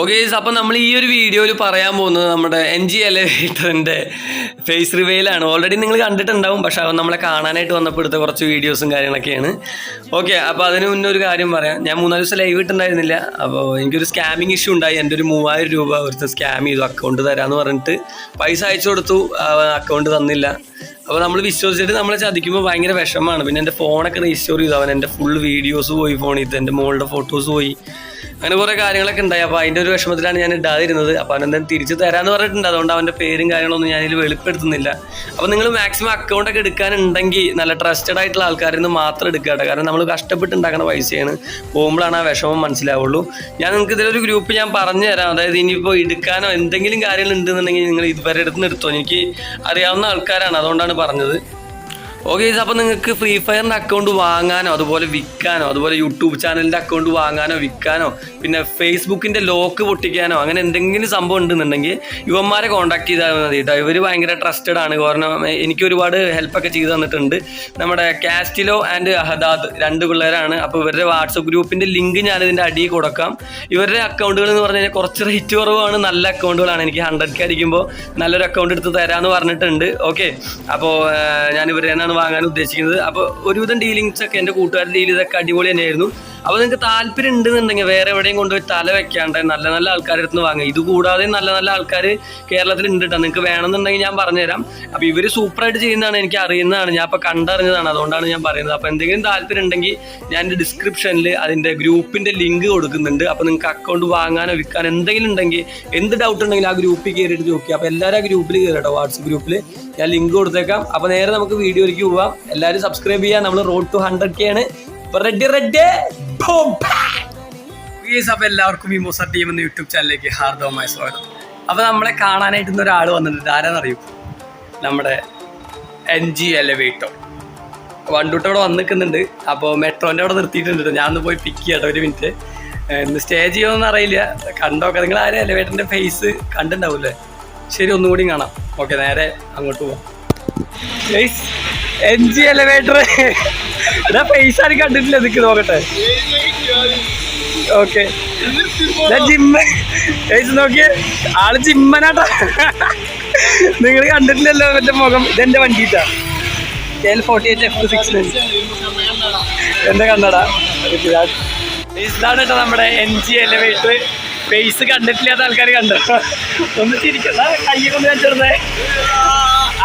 Okay അപ്പം നമ്മൾ ഈ ഒരു വീഡിയോയിൽ പറയാൻ പോകുന്നത് നമ്മുടെ എൻ ജി എലവേറ്ററിന്റെ ഫേസ് റിവെയിലാണ് ഓൾറെഡി നിങ്ങൾ കണ്ടിട്ടുണ്ടാവും പക്ഷെ അവൻ നമ്മളെ കാണാനായിട്ട് വന്നപ്പോൾ എടുത്ത കുറച്ച് വീഡിയോസും കാര്യങ്ങളൊക്കെയാണ്. ഓക്കെ അപ്പോൾ അതിന് മുന്നേ ഒരു കാര്യം പറയാം. ഞാൻ മൂന്നാൽ ദിവസം ലൈവ് ഇട്ടുണ്ടായിരുന്നില്ല അപ്പോൾ എനിക്കൊരു സ്കാമിങ് ഇഷ്യൂ ഉണ്ടായി. എന്റെ ഒരു മൂവായിരം രൂപ ഒരുത്തൻ സ്കാം ചെയ്തു. അക്കൗണ്ട് തരാമെന്ന് പറഞ്ഞിട്ട് പൈസ അയച്ചു കൊടുത്തു. അക്കൗണ്ട് തന്നില്ല. അപ്പോൾ നമ്മൾ വിശ്വസിച്ചിട്ട് നമ്മളെ ചതിക്കുമ്പോൾ ഭയങ്കര വിഷമമാണ് പിന്നെ എന്റെ ഫോണൊക്കെ റീസ്റ്റോർ ചെയ്തു. അവൻ എന്റെ ഫുൾ വീഡിയോസ് പോയി ഫോണിൽ എന്റെ മോളുടെ ഫോട്ടോസ് പോയി. അങ്ങനെ കുറേ കാര്യങ്ങളൊക്കെ ഉണ്ടായി. അപ്പോൾ അതിന്റെ ഒരു വിഷമത്തിലാണ് ഞാൻ ഇടാതിരുന്നത്. അപ്പോൾ അവനെന്തായാലും തിരിച്ചു തരാന്ന് പറഞ്ഞിട്ടുണ്ട്. അതുകൊണ്ട് അവന്റെ പേരും കാര്യങ്ങളൊന്നും ഞാനിതിൽ വെളിപ്പെടുത്തുന്നില്ല. അപ്പോൾ നിങ്ങൾ മാക്സിമം അക്കൗണ്ടൊക്കെ എടുക്കാനുണ്ടെങ്കിൽ നല്ല ട്രസ്റ്റഡ് ആയിട്ടുള്ള ആൾക്കാരിൽ നിന്ന് മാത്രം എടുക്കുക കേട്ടോ. കാരണം നമ്മൾ കഷ്ടപ്പെട്ട് ഉണ്ടാക്കുന്ന പൈസയാണ്. പോകുമ്പോഴാണ് ആ വിഷമം മനസ്സിലാവുള്ളൂ. ഞാൻ നിങ്ങൾക്ക് ഇതിലൊരു ഗ്രൂപ്പ് ഞാൻ പറഞ്ഞു തരാം. അതായത് ഇനിയിപ്പോൾ എടുക്കാനോ എന്തെങ്കിലും കാര്യങ്ങൾ ഉണ്ടെന്നുണ്ടെങ്കിൽ നിങ്ങൾ ഇതുവരെ എടുത്ത് നിർത്തോ എനിക്ക് അറിയാവുന്ന ആൾക്കാരാണ്. അതുകൊണ്ടാണ് പറഞ്ഞത്. ഓക്കെ അപ്പോൾ നിങ്ങൾക്ക് ഫ്രീ ഫയറിന്റെ അക്കൗണ്ട് വാങ്ങാനോ അതുപോലെ വിൽക്കാനോ അതുപോലെ യൂട്യൂബ് ചാനലിന്റെ അക്കൗണ്ട് വാങ്ങാനോ വിൽക്കാനോ പിന്നെ ഫേസ്ബുക്കിന്റെ ലോക്ക് പൊട്ടിക്കാനോ അങ്ങനെ എന്തെങ്കിലും സംഭവം ഉണ്ടെന്നുണ്ടെങ്കിൽ യുവന്മാരെ കോൺടാക്ട് ചെയ്താൽ മതി കേട്ടോ. ഇവർ ഭയങ്കര ട്രസ്റ്റഡ് ആണ്. കാരണം എനിക്ക് ഒരുപാട് ഹെൽപ്പൊക്കെ ചെയ്തു തന്നിട്ടുണ്ട്. നമ്മുടെ കാസ്റ്റിലോ ആൻഡ് അഹദാദ് രണ്ട് പിള്ളേരാണ്. അപ്പോൾ ഇവരുടെ വാട്സപ്പ് ഗ്രൂപ്പിന്റെ ലിങ്ക് ഞാൻ ഇതിന്റെ അടിയിൽ കൊടുക്കാം. ഇവരുടെ അക്കൗണ്ടുകൾ എന്ന് പറഞ്ഞു കുറച്ച് റേറ്റ് കുറവാണ്. നല്ല അക്കൗണ്ടുകളാണ് എനിക്ക് ഹൺഡ്രഡ് കെ അടിക്കുമ്പോൾ നല്ലൊരു അക്കൗണ്ട് എടുത്ത് തരാമെന്ന് പറഞ്ഞിട്ടുണ്ട്. ഓക്കെ അപ്പോൾ ഞാൻ ഇവരെ വാങ്ങാൻ ഉദ്ദേശിക്കുന്നത്. അപ്പോൾ ഒരുവിധം ഡീലിങ്സ് ഒക്കെ എന്റെ കൂട്ടുകാരുടെ ഡീൽ ഇതൊക്കെ അടിപൊളി തന്നെയായിരുന്നു. അപ്പോൾ നിങ്ങൾക്ക് താല്പര്യം ഉണ്ടെന്നുണ്ടെങ്കിൽ വേറെ എവിടെയും കൊണ്ടുപോയി തല വെക്കാണ്ട് നല്ല നല്ല ആൾക്കാരുടെ അടുത്ത് വാങ്ങുക ഇത് കൂടാതെ നല്ല നല്ല ആൾക്കാർ കേരളത്തിൽ ഉണ്ട് കേട്ടോ നിങ്ങൾക്ക് വേണമെന്നുണ്ടെങ്കിൽ ഞാൻ പറഞ്ഞുതരാം. അപ്പോൾ ഇവർ സൂപ്പറായിട്ട് ചെയ്യുന്നതാണ് എനിക്ക് അറിയുന്നതാണ്. ഞാൻ ഇപ്പൊ കണ്ടറിഞ്ഞതാണ്. അതുകൊണ്ടാണ് ഞാൻ പറയുന്നത്. അപ്പൊ എന്തെങ്കിലും താല്പര്യം ഉണ്ടെങ്കിൽ ഞാൻ ഡിസ്ക്രിപ്ഷനിൽ അതിന്റെ ഗ്രൂപ്പിന്റെ ലിങ്ക് കൊടുക്കുന്നുണ്ട്. അപ്പൊ നിങ്ങൾക്ക് അക്കൗണ്ട് വാങ്ങാനോ വിൽക്കാനോ എന്തെങ്കിലും ഉണ്ടെങ്കിൽ എന്ത് ഡൗട്ട് ഉണ്ടെങ്കിൽ ആ ഗ്രൂപ്പിൽ കയറിയിട്ട് നോക്കി അപ്പൊ എല്ലാവരും ആ ഗ്രൂപ്പിൽ കയറട്ടോ വാട്സപ്പ് ഗ്രൂപ്പിൽ ഞാൻ ലിങ്ക് കൊടുത്തേക്കാം. അപ്പൊ നേരെ നമുക്ക് വീഡിയോയിലേക്ക് പോവാം. എല്ലാവരും സബ്സ്ക്രൈബ് ചെയ്യാം. നമ്മൾ റോഡ് ടു ഹൺഡ്രഡ് കെ ആണ്. റെഡി റെഡി എല്ലാവർക്കും ഈ മൂസ ടീം എന്ന യൂട്യൂബ് ചാനലിലേക്ക് ഹാർദവമായ സ്വാഗതം. അപ്പോൾ നമ്മളെ കാണാനായിട്ട് ഇന്ന് ഒരാൾ വന്നിട്ടുണ്ട്. ആരാന്നറിയൂ നമ്മുടെ എൻ ജി എലവേറ്റോ വണ്ടൂട്ട് അവിടെ വന്ന് നിൽക്കുന്നുണ്ട് അപ്പോൾ മെട്രോന്റെ അവിടെ നിർത്തിയിട്ടുണ്ട് ട്ടോ. ഞാൻ ഒന്ന് പോയി പിക്ക് ചെയ്യട്ടെ ഒരു മിനിറ്റ് ഇന്ന് സ്റ്റേ ചെയ്യുമെന്ന് അറിയില്ല. കണ്ടോക്കെ? നിങ്ങൾ ആരും എലവേറ്ററിന്റെ ഫേസ് കണ്ടിട്ടുണ്ടാവില്ലേ ശരി ഒന്നുകൂടി കാണാം. ഓക്കെ നേരെ അങ്ങോട്ട് പോവാം. എൻ ജി എലവേറ്റർ ഇതാ ഫേസ് ആരും കണ്ടിട്ടില്ല നിൽക്ക് നോക്കട്ടെ. ഓക്കെ ജിമ്മ നോക്കിയേ. ആൾ ജിമ്മനാട്ടാ. നിങ്ങൾ കണ്ടിട്ടില്ലല്ലോ മറ്റേ മുഖം. ഇതെന്റെ വണ്ടിട്ടാ L forty eight F six എന്റെ കണ്ണടാ. ഇതാണ് കേട്ടോ നമ്മുടെ എൻ ജി എലവേറ്റർ ഫേസ് കണ്ടിട്ടില്ലാത്ത ആൾക്കാർ കണ്ടോ? ഒന്ന് ചിരിക്കണ്ട കയ്യൊക്കെ ഒന്ന് വെച്ചിരുന്നേ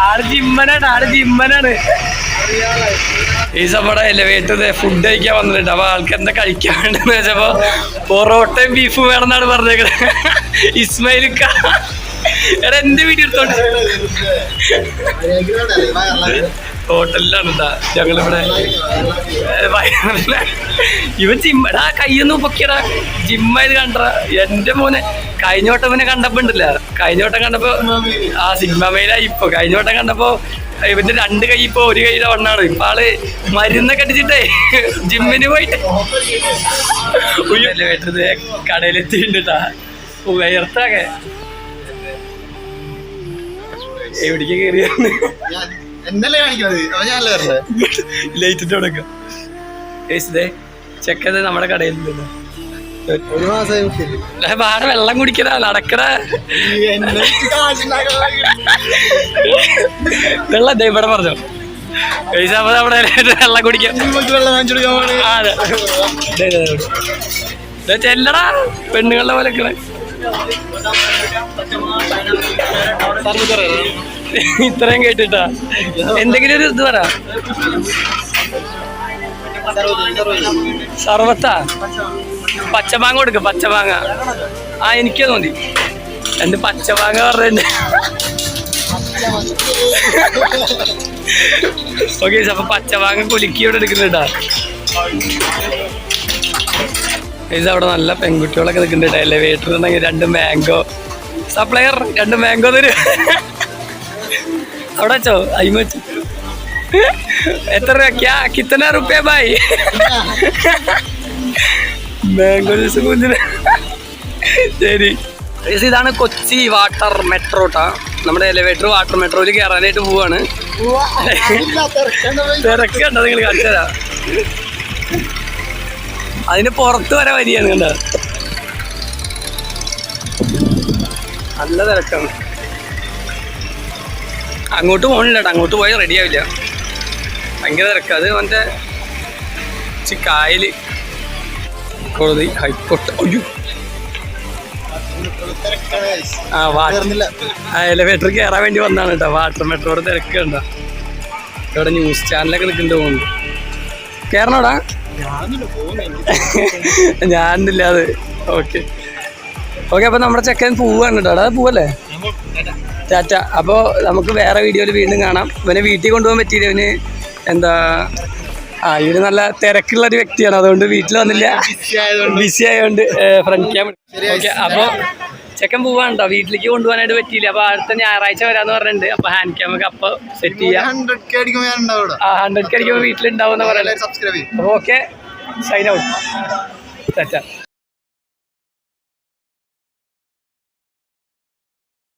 ആൾ ജിമ്മനാണ് ആൾ ജിമ്മനാണ്. ഈ നമ്മുടെ എലവേറ്റർ ഫുഡ് കഴിക്കാൻ വന്നിട്ടുണ്ട്. അപ്പൊ ആൾക്ക് എന്താ കഴിക്കാൻ വേണ്ടെന്ന് വെച്ചപ്പോ പൊറോട്ടയും ബീഫും വേണമെന്നാണ് പറഞ്ഞേക്കുന്നത് ഇസ്മായിലിക്ക. എടാ എന്റെ വീഡിയോ എടുത്തോണ്ട്. ഹോട്ടലിലാണ് ഞങ്ങളിവിടെ ഇവൻ ജിമ്മടാ കയ്യൊന്നും പൊക്കിയടാ. ജിമ്മായത് കണ്ടടാ എന്റെ മോനെ കഴിഞ്ഞ വട്ടം ഇവനെ കണ്ടപ്പോ ഉണ്ടല്ല? കഴിഞ്ഞ വട്ടം കണ്ടപ്പോ ആ സിനിമ മെയിലായി ഇപ്പൊ. കഴിഞ്ഞ വട്ടം കണ്ടപ്പോ ഇവന്റെ രണ്ട് കൈ ഇപ്പൊ ഒരു കൈയുടെ വണ്ണാണ് ഇപ്പൊ ആൾ മരുന്നൊക്കെ അടിച്ചിട്ടേ ജിമ്മിന് പോയിട്ട്. കടയിലെത്തിണ്ടാ ഉയർത്താകെ. എവിടേക്ക് കയറിയാണ് എന്നല്ലേ ഞാനല്ലേ ഏസിതേ ചെക്കത് നമ്മുടെ കടയിൽ നിന്ന് ഒരു മാസമായി. വേറെ വെള്ളം കുടിക്കണ നടക്കണ വെള്ളം ദേ ഇവിടെ പറഞ്ഞോ. നമ്മുടെ വെള്ളം കുടിക്കാം. വെള്ളം വാങ്ങിച്ചു കൊടുക്കാൻ അതെ. ചെല്ലടാ. പെണ്ണുങ്ങളുടെ പോലെ. ഇത്രയും കേട്ടിട്ടാ? എന്തെങ്കിലും ഒരു ഇത് പറ. സർവത്താ? പച്ചമാങ്ങ കൊടുക്ക പച്ചമാങ്ങ. ആ എനിക്ക് തോന്നി. എന്ത് പച്ചമാങ്ങ പറഞ്ഞ ഓക്കെ അപ്പൊ പച്ചമാങ്ങ കുലുക്കിയോടെ എടുക്കുന്നുണ്ടാ ഇത് അവിടെ നല്ല പെൺകുട്ടികളൊക്കെ നിൽക്കുന്നുണ്ട് എലിവേറ്റർ ഉണ്ടെങ്കിൽ രണ്ട് മാംഗോ സപ്ലയർ രണ്ട് മാംഗോ തരും. അവിടെ വെച്ചോ? അയിമ വെച്ചോ. എത്ര രൂപ കിത്തന റുപ്യ ബായ് മാംഗോ ജ്യൂസ് കുഞ്ഞിന്. ശരി. ഇതാണ് കൊച്ചി വാട്ടർ മെട്രോട്ടാ നമ്മുടെ എലിവേറ്റർ വാട്ടർ മെട്രോയിൽ കയറാനായിട്ട് പോവാണ്. തിരക്കണ്ട തിരക്കുണ്ടോ നിങ്ങൾ കാണിച്ചു തരാം അതിന് പുറത്ത് വരെ വരികയാണ് കണ്ട? നല്ല തിരക്കാണ്. അങ്ങോട്ട് പോകണില്ല അങ്ങോട്ട് പോയാൽ റെഡി ആവില്ല. ഭയങ്കര തിരക്ക്. അത് മറ്റേ കായൽ കോടതി ഹൈക്കോർട്ട്. അയ്യോ. ആ വാട്ടർ എലിവേറ്റർ കയറാൻ വേണ്ടി വന്നാണ് കേട്ടോ. വാട്ടർ മെട്രോയുടെ തിരക്ക് ഇവിടെ ന്യൂസ് ചാനലൊക്കെ നിൽക്കുന്നുണ്ട് പോകുന്നു കയറണോടാ ഞാനില്ല അത്. ഓക്കെ. ഓക്കെ അപ്പോൾ നമ്മുടെ ചെക്കൻ പൂവാണ് കേട്ടോ. അതാ പൂവല്ലേ? ടാറ്റ. അപ്പോൾ നമുക്ക് വേറെ വീഡിയോയിൽ വീണ്ടും കാണാം. ഇവനെ വീട്ടിൽ കൊണ്ടുപോകാൻ പറ്റിയില്ല. ഇവന് എന്താ ആ ഇവർ നല്ല തിരക്കുള്ള ഒരു വ്യക്തിയാണ്. അതുകൊണ്ട് വീട്ടിൽ വന്നില്ല. ബിസി ആയതുകൊണ്ട്. ഫ്രണ്ട് ക്യാം ഓക്കെ അപ്പോൾ ചെക്കൻ പോവാണ്ടോ വീട്ടിലേക്ക് കൊണ്ടുപോകാനായിട്ട് പറ്റിയില്ല? അപ്പൊ അടുത്ത ഞായറാഴ്ച വരാന്ന് പറഞ്ഞിട്ടുണ്ട്. അപ്പൊ ഹാൻഡ് ക്യാമൊക്കെ അപ്പൊ സെറ്റ് ചെയ്യാം. ഹൺഡ്രഡ് കെ അടിക്കുമ്പോൾ വീട്ടിലുണ്ടാവും ഓക്കെ സൈൻ ഔട്ട്